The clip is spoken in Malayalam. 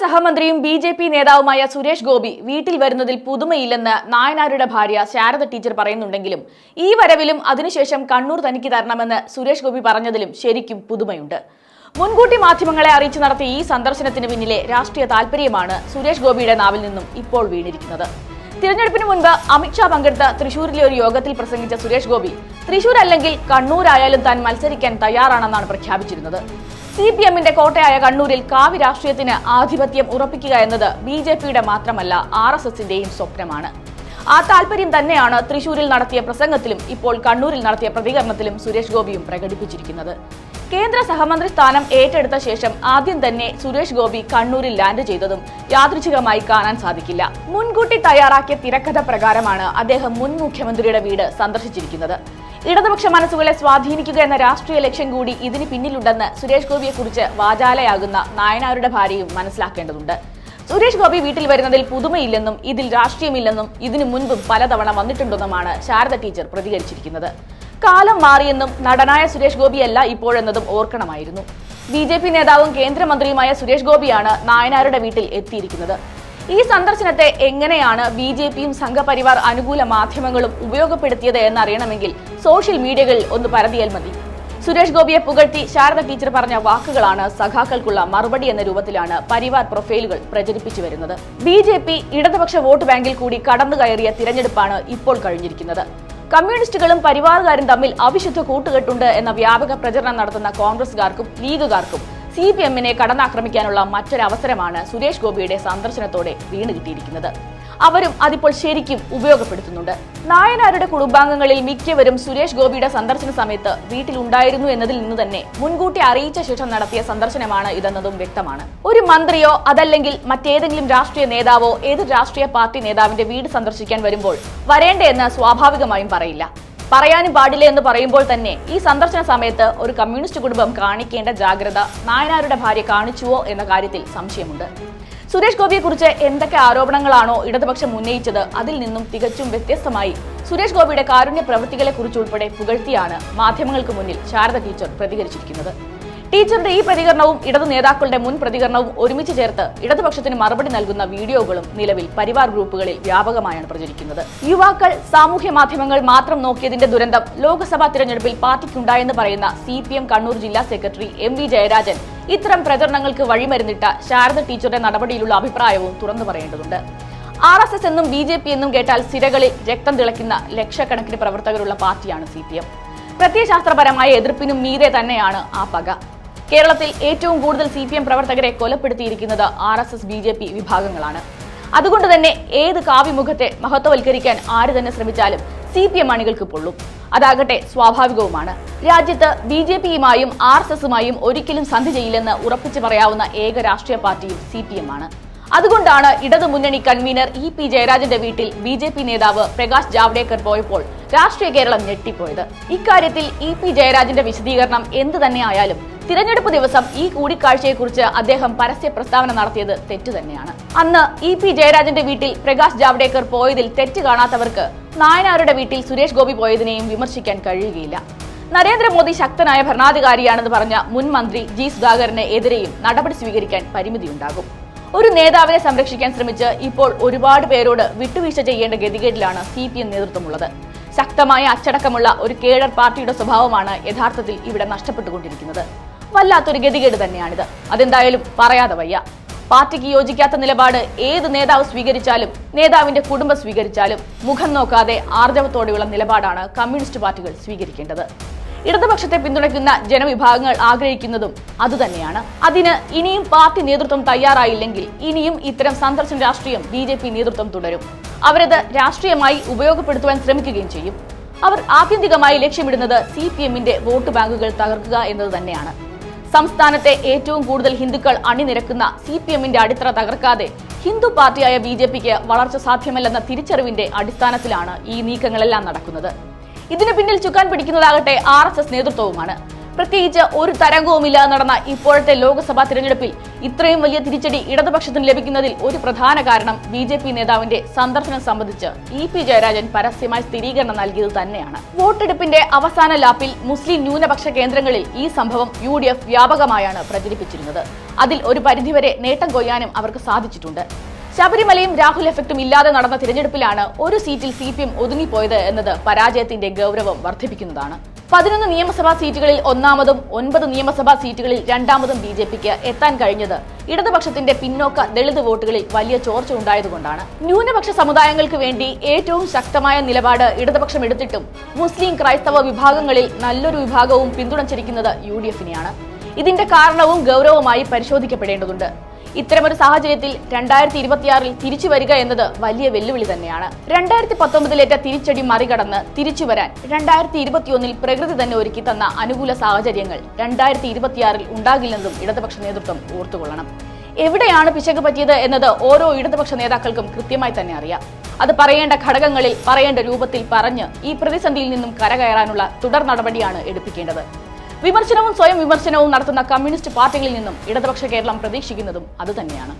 സഹമന്ത്രിയും ബി ജെ പി നേതാവുമായ സുരേഷ് ഗോപി വീട്ടിൽ വരുന്നതിൽ പുതുമയില്ലെന്ന് നായനാരുടെ ഭാര്യ ശാരദ ടീച്ചർ പറയുന്നുണ്ടെങ്കിലും ഈ വരവിലും അതിനുശേഷം കണ്ണൂർ തനിക്ക് തരണമെന്ന് സുരേഷ് ഗോപി പറഞ്ഞതിലും ശരിക്കും പുതുമയുണ്ട്. മുൻകൂട്ടി മാധ്യമങ്ങളെ അറിയിച്ചു നടത്തിയ ഈ സന്ദർശനത്തിന് പിന്നിലെ രാഷ്ട്രീയ താല്പര്യമാണ് സുരേഷ് ഗോപിയുടെ നാവിൽ നിന്നും ഇപ്പോൾ വീണിരിക്കുന്നത്. തിരഞ്ഞെടുപ്പിന് മുൻപ് അമിത്ഷാ പങ്കെടുത്ത തൃശൂരിലെ ഒരു യോഗത്തിൽ പ്രസംഗിച്ച സുരേഷ് ഗോപി തൃശൂർ അല്ലെങ്കിൽ കണ്ണൂരായാലും താൻ മത്സരിക്കാൻ തയ്യാറാണെന്നാണ് പ്രഖ്യാപിച്ചിരുന്നത്. സി പി എമ്മിന്റെ കോട്ടയായ കണ്ണൂരിൽ കാവി രാഷ്ട്രീയത്തിന് ആധിപത്യം ഉറപ്പിക്കുക എന്നത് ബി ജെ പിയുടെ മാത്രമല്ല ആർ എസ് എസിന്റെയും സ്വപ്നമാണ്. ആ താല്പര്യം തന്നെയാണ് തൃശൂരിൽ നടത്തിയ പ്രസംഗത്തിലും ഇപ്പോൾ കണ്ണൂരിൽ നടത്തിയ പ്രതികരണത്തിലും സുരേഷ് ഗോപിയും പ്രകടിപ്പിച്ചിരിക്കുന്നത്. കേന്ദ്ര സഹമന്ത്രി സ്ഥാനം ഏറ്റെടുത്ത ശേഷം ആദ്യം തന്നെ സുരേഷ് ഗോപി കണ്ണൂരിൽ ലാൻഡ് ചെയ്തതും യാദൃച്ഛികമായി കാണാൻ സാധിക്കില്ല. മുൻകൂട്ടി തയ്യാറാക്കിയ തിരക്കഥ പ്രകാരമാണ് അദ്ദേഹം മുൻ മുഖ്യമന്ത്രിയുടെ വീട് സന്ദർശിച്ചിരിക്കുന്നത്. ഇടതുപക്ഷ മനസ്സുകളെ സ്വാധീനിക്കുക എന്ന രാഷ്ട്രീയ ലക്ഷ്യം കൂടി ഇതിന് പിന്നിലുണ്ടെന്ന് സുരേഷ് ഗോപിയെക്കുറിച്ച് വാചാലയാകുന്ന നായനാരുടെ ഭാര്യയും മനസ്സിലാക്കേണ്ടതുണ്ട്. സുരേഷ് ഗോപി വീട്ടിൽ വരുന്നതിൽ പുതുമയില്ലെന്നും ഇതിൽ രാഷ്ട്രീയമില്ലെന്നും ഇതിനു മുൻപും പലതവണ വന്നിട്ടുണ്ടെന്നുമാണ് ശാരദ ടീച്ചർ പ്രതികരിച്ചിരിക്കുന്നത്. കാലം മാറിയെന്നും നടനായ സുരേഷ് ഗോപിയല്ല ഇപ്പോഴെന്നതും ഓർക്കണമായിരുന്നു. ബി ജെ പി നേതാവും കേന്ദ്രമന്ത്രിയുമായ സുരേഷ് ഗോപിയാണ് നായനാരുടെ വീട്ടിൽ എത്തിയിരിക്കുന്നത്. ഈ സന്ദർശനത്തെ എങ്ങനെയാണ് ബി ജെ പിയും സംഘപരിവാർ അനുകൂല മാധ്യമങ്ങളും ഉപയോഗപ്പെടുത്തിയത് എന്നറിയണമെങ്കിൽ സോഷ്യൽ മീഡിയകളിൽ ഒന്ന് പരതിയാൽ മതി. സുരേഷ് ഗോപിയെ പുകഴ്ത്തി ശാരദ ടീച്ചർ പറഞ്ഞ വാക്കുകളാണ് സഖാക്കൾക്കുള്ള മറുപടി എന്ന രൂപത്തിലാണ് പരിവാർ പ്രൊഫൈലുകൾ പ്രചരിപ്പിച്ചു വരുന്നത്. ബി ജെ പി ഇടതുപക്ഷ വോട്ട് ബാങ്കിൽ കൂടി കടന്നു കയറിയ തിരഞ്ഞെടുപ്പാണ് ഇപ്പോൾ കഴിഞ്ഞിരിക്കുന്നത്. കമ്മ്യൂണിസ്റ്റുകളും പരിവാറുകാരും തമ്മിൽ അവിശുദ്ധ കൂട്ടുകെട്ടുണ്ട് എന്ന വ്യാപക പ്രചരണം നടത്തുന്ന കോൺഗ്രസുകാർക്കും ലീഗുകാർക്കും സി പി എമ്മിനെ കടന്നാക്രമിക്കാനുള്ള മറ്റൊരവസരമാണ് സുരേഷ് ഗോപിയുടെ സന്ദർശനത്തോടെ വീണ് കിട്ടിയിരിക്കുന്നത്. അവരും അതിപ്പോൾ ശരിക്കും ഉപയോഗപ്പെടുത്തുന്നുണ്ട്. നായനാരുടെ കുടുംബാംഗങ്ങളിൽ മിക്കവരും സുരേഷ് ഗോപിയുടെ സന്ദർശന സമയത്ത് വീട്ടിലുണ്ടായിരുന്നു എന്നതിൽ നിന്ന് തന്നെ മുൻകൂട്ടി അറിയിച്ച ശേഷം നടത്തിയ സന്ദർശനമാണ് ഇതെന്നതും വ്യക്തമാണ്. ഒരു മന്ത്രിയോ അതല്ലെങ്കിൽ മറ്റേതെങ്കിലും രാഷ്ട്രീയ നേതാവോ ഏത് രാഷ്ട്രീയ പാർട്ടി നേതാവിന്റെ വീട് സന്ദർശിക്കാൻ വരുമ്പോൾ വരേണ്ടെന്ന് സ്വാഭാവികമായും പറയില്ല. പറയാനും പാടില്ല എന്ന് പറയുമ്പോൾ തന്നെ ഈ സന്ദർശന സമയത്ത് ഒരു കമ്മ്യൂണിസ്റ്റ് കുടുംബം കാണിക്കേണ്ട ജാഗ്രത നായനാരുടെ ഭാര്യ കാണിച്ചുവോ എന്ന കാര്യത്തിൽ സംശയമുണ്ട്. സുരേഷ് ഗോപിയെ കുറിച്ച് എന്തൊക്കെ ആരോപണങ്ങളാണോ ഇടതുപക്ഷം ഉന്നയിച്ചത് അതിൽ നിന്നും തികച്ചും വ്യത്യസ്തമായി സുരേഷ് ഗോപിയുടെ കാരുണ്യ പ്രവൃത്തികളെ കുറിച്ചുൾപ്പെടെ പുകഴ്ത്തിയാണ് മാധ്യമങ്ങൾക്ക് മുന്നിൽ ശാരദ ടീച്ചർ പ്രതികരിച്ചിരിക്കുന്നത്. ടീച്ചറുടെ ഈ പ്രതികരണവും ഇടതു നേതാക്കളുടെ മുൻ പ്രതികരണവും ഒരുമിച്ച് ചേർത്ത് ഇടതുപക്ഷത്തിന് മറുപടി നൽകുന്ന വീഡിയോകളും നിലവിൽ പരിവാർ ഗ്രൂപ്പുകളിൽ വ്യാപകമായാണ് പ്രചരിക്കുന്നത്. യുവാക്കൾ സാമൂഹ്യ മാധ്യമങ്ങൾ മാത്രം നോക്കിയതിന്റെ ദുരന്തം ലോക്സഭാ തിരഞ്ഞെടുപ്പിൽ പാർട്ടിക്കുണ്ടായെന്ന് പറയുന്ന സി കണ്ണൂർ ജില്ലാ സെക്രട്ടറി എം വി ജയരാജൻ ഇത്തരം പ്രചരണങ്ങൾക്ക് വഴിമരുന്നിട്ട ശാരദ ടീച്ചറുടെ നടപടിയിലുള്ള അഭിപ്രായവും തുറന്നു പറയേണ്ടതുണ്ട്. ആർ എസ് എസ് എന്നും ബി ജെ പി എന്നും കേട്ടാൽ സിരകളിൽ രക്തം തിളയ്ക്കുന്ന ലക്ഷക്കണക്കിന് പ്രവർത്തകരുള്ള പാർട്ടിയാണ് സി പി എം പ്രത്യയശാസ്ത്രപരമായ എതിർപ്പിനും മീതെ തന്നെയാണ് ആ പക. കേരളത്തിൽ ഏറ്റവും കൂടുതൽ സി പി എം പ്രവർത്തകരെ കൊലപ്പെടുത്തിയിരിക്കുന്നത് R S S B J P വിഭാഗങ്ങളാണ്. അതുകൊണ്ട് തന്നെ ഏത് കാവ്യമുഖത്തെ മഹത്വവൽക്കരിക്കാൻ ആര് തന്നെ ശ്രമിച്ചാലും സി പി എം അണികൾക്ക് പൊള്ളും. അതാകട്ടെ സ്വാഭാവികവുമാണ്. രാജ്യത്ത് ബി ജെ പിയുമായും ആർ എസ് എസുമായും ഒരിക്കലും സന്ധി ചെയ്യില്ലെന്ന് ഉറപ്പിച്ചു പറയാവുന്ന ഏക രാഷ്ട്രീയ പാർട്ടിയും സി പി എം ആണ്. അതുകൊണ്ടാണ് ഇടതു മുന്നണി കൺവീനർ ഇ പി ജയരാജന്റെ വീട്ടിൽ ബി ജെ പി നേതാവ് പ്രകാശ് ജാവ്ദേക്കർ പോയപ്പോൾ രാഷ്ട്രീയ കേരളം ഞെട്ടിപ്പോയത്. ഇക്കാര്യത്തിൽ ഇ പി ജയരാജന്റെ വിശദീകരണം എന്തു തന്നെയായാലും തിരഞ്ഞെടുപ്പ് ദിവസം ഈ കൂടിക്കാഴ്ചയെക്കുറിച്ച് അദ്ദേഹം പരസ്യ പ്രസ്താവന നടത്തിയത് തെറ്റു തന്നെയാണ്. അന്ന് ഇ പി ജയരാജന്റെ വീട്ടിൽ പ്രകാശ് ജാവ്ദേക്കർ പോയതിൽ തെറ്റ് കാണാത്തവർക്ക് നായനാരുടെ വീട്ടിൽ സുരേഷ് ഗോപി പോയതിനെയും വിമർശിക്കാൻ കഴിയുകയില്ല. നരേന്ദ്രമോദി ശക്തനായ ഭരണാധികാരിയാണെന്ന് പറഞ്ഞ മുൻ മന്ത്രി ജി സുധാകരന് എതിരെയും നടപടി സ്വീകരിക്കാൻ പരിമിതിയുണ്ടാകും. ഒരു നേതാവിനെ സംരക്ഷിക്കാൻ ശ്രമിച്ച് ഇപ്പോൾ ഒരുപാട് പേരോട് വിട്ടുവീഴ്ച ചെയ്യേണ്ട ഗതികേടിലാണ് സി പി എം നേതൃത്വമുള്ളത്. ശക്തമായ അച്ചടക്കമുള്ള ഒരു കേഡർ പാർട്ടിയുടെ സ്വഭാവമാണ് യഥാർത്ഥത്തിൽ ഇവിടെ നഷ്ടപ്പെട്ടുകൊണ്ടിരിക്കുന്നത്. വല്ലാത്തൊരു ഗതികേട് തന്നെയാണിത്. അതെന്തായാലും പറയാതെ വയ്യ. പാർട്ടിക്ക് യോജിക്കാത്ത നിലപാട് ഏത് നേതാവ് സ്വീകരിച്ചാലും നേതാവിന്റെ കുടുംബം സ്വീകരിച്ചാലും മുഖം നോക്കാതെ ആർജവത്തോടെയുള്ള നിലപാടാണ് കമ്മ്യൂണിസ്റ്റ് പാർട്ടികൾ സ്വീകരിക്കേണ്ടത്. ഇടതുപക്ഷത്തെ പിന്തുണയ്ക്കുന്ന ജനവിഭാഗങ്ങൾ ആഗ്രഹിക്കുന്നതും അതുതന്നെയാണ്. അതിന് ഇനിയും പാർട്ടി നേതൃത്വം തയ്യാറായില്ലെങ്കിൽ ഇനിയും ഇത്തരം സന്ദർശന രാഷ്ട്രീയം ബി ജെ പി നേതൃത്വം തുടരും. അവരത് രാഷ്ട്രീയമായി ഉപയോഗപ്പെടുത്തുവാൻ ശ്രമിക്കുകയും ചെയ്യും. അവർ ആത്യന്തികമായി ലക്ഷ്യമിടുന്നത് സി പി എമ്മിന്റെ വോട്ട് ബാങ്കുകൾ തകർക്കുക എന്നത് തന്നെയാണ്. സംസ്ഥാനത്തെ ഏറ്റവും കൂടുതൽ ഹിന്ദുക്കൾ അണിനിരക്കുന്ന സി പി എമ്മിന്റെ അടിത്തറ തകർക്കാതെ ഹിന്ദു പാർട്ടിയായ ബി ജെ പിക്ക് വളർച്ച സാധ്യമല്ലെന്ന തിരിച്ചറിവിന്റെ അടിസ്ഥാനത്തിലാണ് ഈ നീക്കങ്ങളെല്ലാം നടക്കുന്നത്. ഇതിനു പിന്നിൽ ചുക്കാൻ പിടിക്കുന്നതാകട്ടെ ആർ എസ് എസ് നേതൃത്വവുമാണ്. പ്രത്യേകിച്ച് ഒരു തരംഗവുമില്ലാതെ നടന്ന ഇപ്പോഴത്തെ ലോക്സഭാ തിരഞ്ഞെടുപ്പിൽ. ഇത്രയും വലിയ തിരിച്ചടി ഇടതുപക്ഷത്തിന് ലഭിക്കുന്നതിൽ ഒരു പ്രധാന കാരണം ബി ജെ പി നേതാവിന്റെ സന്ദർശനം സംബന്ധിച്ച് ഇ പി ജയരാജൻ പരസ്യമായി സ്ഥിരീകരണം നൽകിയത് തന്നെയാണ്. വോട്ടെടുപ്പിന്റെ അവസാന ലാപ്പിൽ മുസ്ലിം ന്യൂനപക്ഷ കേന്ദ്രങ്ങളിൽ ഈ സംഭവം യു ഡി എഫ് വ്യാപകമായാണ് പ്രചരിപ്പിച്ചിരുന്നത്. അതിൽ ഒരു പരിധിവരെ നേട്ടം കൊയ്യാനും അവർക്ക് സാധിച്ചിട്ടുണ്ട്. ശബരിമലയും രാഹുൽ എഫക്റ്റും ഇല്ലാതെ നടന്ന തിരഞ്ഞെടുപ്പിലാണ് ഒരു സീറ്റിൽ സി പി എം ഒതുങ്ങിപ്പോയത് എന്നത് പരാജയത്തിന്റെ ഗൗരവം വർദ്ധിപ്പിക്കുന്നതാണ്. പതിനൊന്ന് നിയമസഭാ സീറ്റുകളിൽ ഒന്നാമതും ഒൻപത് നിയമസഭാ സീറ്റുകളിൽ രണ്ടാമതും ബി ജെ പിക്ക് എത്താൻ കഴിഞ്ഞത്. ഇടതുപക്ഷത്തിന്റെ പിന്നോക്ക ദളിത് വോട്ടുകളിൽ വലിയ ചോർച്ച ഉണ്ടായതുകൊണ്ടാണ്. ന്യൂനപക്ഷ സമുദായങ്ങൾക്ക് വേണ്ടി ഏറ്റവും ശക്തമായ നിലപാട് ഇടതുപക്ഷം എടുത്തിട്ടും മുസ്ലിം ക്രൈസ്തവ വിഭാഗങ്ങളിൽ നല്ലൊരു വിഭാഗവും പിന്തുണച്ചിരിക്കുന്നത് യു ഡി എഫിനെയാണ്. ഇതിന്റെ കാരണവും ഗൗരവമായി പരിശോധിക്കപ്പെടേണ്ടതുണ്ട്. ഇത്തരമൊരു സാഹചര്യത്തിൽ രണ്ടായിരത്തി ഇരുപത്തിയാറിൽ തിരിച്ചു വരിക എന്നത് വലിയ വെല്ലുവിളി തന്നെയാണ്. രണ്ടായിരത്തി പത്തൊമ്പതിലേറ്റ തിരിച്ചടി മറികടന്ന് തിരിച്ചു വരാൻ രണ്ടായിരത്തി ഇരുപത്തിയൊന്നിൽ പ്രകൃതി തന്നെ ഒരുക്കി തന്ന അനുകൂല സാഹചര്യങ്ങൾ രണ്ടായിരത്തി ഇരുപത്തിയാറിൽ ഉണ്ടാകില്ലെന്നും ഇടതുപക്ഷ നേതൃത്വം ഓർത്തുകൊള്ളണം. എവിടെയാണ് പിശക് പറ്റിയത് എന്നത് ഓരോ ഇടതുപക്ഷ നേതാക്കൾക്കും കൃത്യമായി തന്നെ അറിയാം. അത് പറയേണ്ട ഘടകങ്ങളിൽ പറയേണ്ട രൂപത്തിൽ പറഞ്ഞ് ഈ പ്രതിസന്ധിയിൽ നിന്നും കരകയറാനുള്ള തുടർ നടപടിയാണ് എടുപ്പിക്കേണ്ടത്. വിമർശനവും സ്വയം വിമർശനവും നടത്തുന്ന കമ്മ്യൂണിസ്റ്റ് പാർട്ടികളിൽ നിന്നും ഇടതുപക്ഷ കേരളം പ്രതീക്ഷിക്കുന്നതും അതുതന്നെയാണ്.